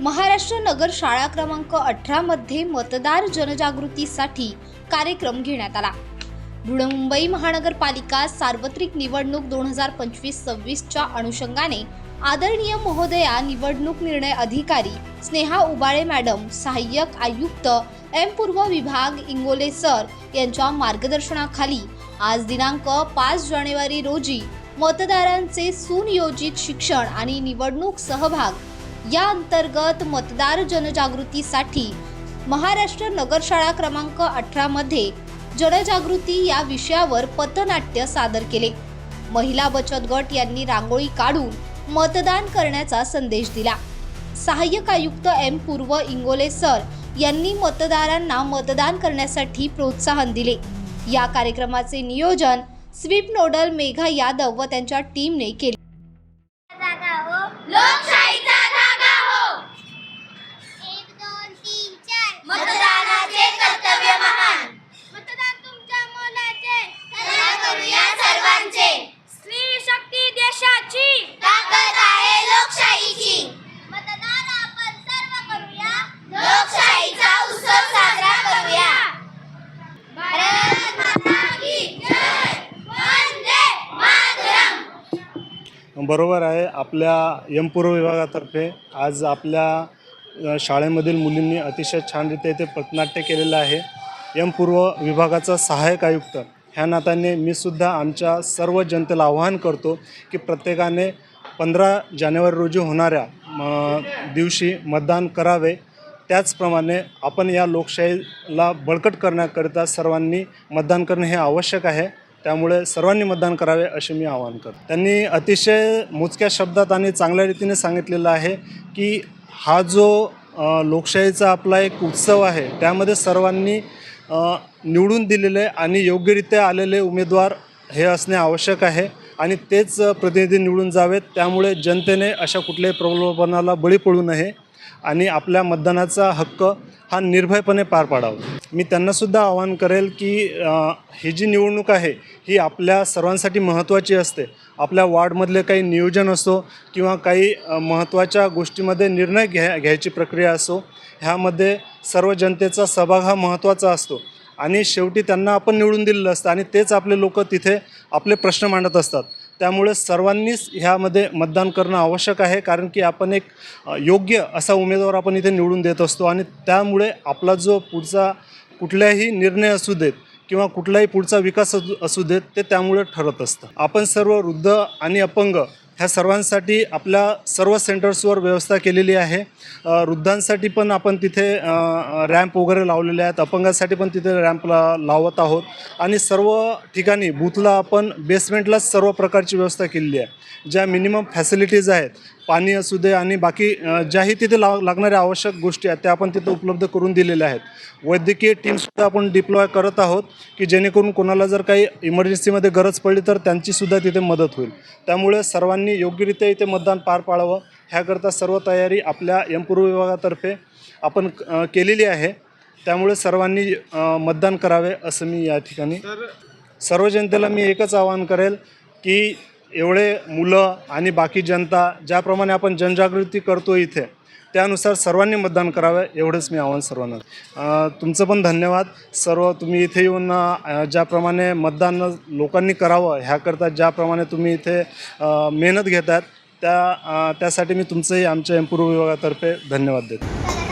महाराष्ट्र नगर शाळा क्रमांक अठरामध्ये मतदार जनजागृतीसाठी कार्यक्रम घेण्यात आला. मुंबई महानगरपालिका सार्वत्रिक निवडणूक दोन हजार पंचवीस सव्वीसच्या अनुषंगाने आदरणीय महोदया निवडणूक निर्णय अधिकारी स्नेहा उबाळे मॅडम सहाय्यक आयुक्त एम पूर्व विभाग इंगोले सर यांच्या मार्गदर्शनाखाली आज दिनांक पाच जानेवारी रोजी मतदारांचे सुनियोजित शिक्षण आणि निवडणूक सहभाग या अंतर्गत मतदार जनजागृतीसाठी महाराष्ट्र नगरशाळा क्रमांक अठरामध्ये जनजागृती या विषयावर पथनाट्य सादर केले. महिला बचत गट यांनी रांगोळी काढून मतदान करण्याचा संदेश दिला. सहाय्यक आयुक्त एम पूर्व इंगोले सर यांनी मतदारांना मतदान करण्यासाठी प्रोत्साहन दिले. या कार्यक्रमाचे नियोजन स्वीप नोडल मेघा यादव व त्यांच्या टीमने केले. बरोबर आहे. आपल्या यमपूर्व विभागातर्फे आज आपल्या शाळेमधील मुलींनी अतिशय छानरित्या इथे पथनाट्य केलेलं आहे. यमपूर्व विभागाचा सहाय्यक आयुक्त ह्या नात्याने मी सुद्धा आमच्या सर्व जनतेला आवाहन करतो की प्रत्येकाने पंधरा जानेवारी रोजी होणाऱ्या म, दिवशी मतदान करावे. त्याचप्रमाणे आपण या लोकशाहीला बळकट करण्याकरिता सर्वांनी मतदान करणे हे आवश्यक आहे. त्यामुळे सर्वांनी मतदान करावे असे मी आवाहन करतो. त्यांनी अतिशय मोजक्या शब्दात आणि चांगल्या रीतीने सांगितलेलं आहे की हा जो लोकशाहीचा आपला एक उत्सव आहे त्यामध्ये सर्वांनी निवडून दिलेले आणि योग्यरित्या आलेले उमेदवार हे असणे आवश्यक आहे. आणि तेच प्रतिनिधी निवडून जावेत. त्यामुळे जनतेने अशा कुठल्याही प्रलोभनाला बळी पडू नये आणि आपल्या मतदानाचा हक्क हा निर्भयपणे पार पाडावा. मी त्यांनासुद्धा आवाहन करेल की ही जी निवडणूक आहे ही आपल्या सर्वांसाठी महत्त्वाची असते. आपल्या वार्डमधले काही नियोजन असो किंवा काही महत्त्वाच्या गोष्टीमध्ये निर्णय घ्या घ्यायची प्रक्रिया असो ह्यामध्ये सर्व जनतेचा सहभाग हा महत्त्वाचा असतो. आणि शेवटी त्यांना आपण निवडून दिलेलं असतं आणि तेच आपले लोक तिथे आपले प्रश्न मांडत असतात. त्यामुळे सर्वांनीच ह्यामध्ये मतदान करणं आवश्यक आहे कारण की आपण एक योग्य असा उमेदवार आपण इथे निवडून देत असतो आणि त्यामुळे आपला जो पुढचा कुठल्याही निर्णय असू देत किंवा कुठलाही पुढचा विकास असू असू देत ते त्यामुळे ठरत असतं. आपण सर्व वृद्ध आणि अपंग ह्या सर्वांसाठी आपल्या सर्व सेंटर्सवर व्यवस्था केलेली आहे. वृद्धांसाठी पण आपण तिथे रॅम्प वगैरे लावलेले आहेत. अपंगासाठी पण तिथे रॅम्पला लावत आहोत. आणि सर्व ठिकाणी बूथला आपण बेसमेंटलाच सर्व प्रकारची व्यवस्था केलेली आहे. ज्या मिनिमम फॅसिलिटीज आहेत पाणी असू दे आणि बाकी ज्याही तिथे लाव लागणाऱ्या आवश्यक गोष्टी आहेत त्या आपण तिथे उपलब्ध करून दिलेल्या आहेत. वैद्यकीय टीमसुद्धा आपण डिप्लॉय करत आहोत की जेणेकरून कोणाला जर काही इमर्जन्सीमध्ये गरज पडली तर त्यांचीसुद्धा तिथे मदत होईल. त्यामुळे सर्वांनी योग्यरित्या इथे मतदान पार पाडावं. ह्याकरता सर्व तयारी आपल्या यमपूर्व विभागातर्फे आपण केलेली आहे. त्यामुळे सर्वांनी मतदान करावे असं मी या ठिकाणी सर्व जनतेला मी एकच आवाहन करेल की एवढे मुलं आणि बाकी जनता ज्याप्रमाणे आपण जनजागृती करतो इथे त्यानुसार सर्वांनी मतदान करावं एवढंच मी आव्हान सर्वांना. तुमचं पण धन्यवाद. सर्व तुम्ही इथे येऊन ज्याप्रमाणे मतदान लोकांनी करावं ह्याकरता ज्याप्रमाणे तुम्ही इथे मेहनत घेतात त्या त्यासाठी मी तुमचंही आमच्या एम विभागातर्फे धन्यवाद देतो.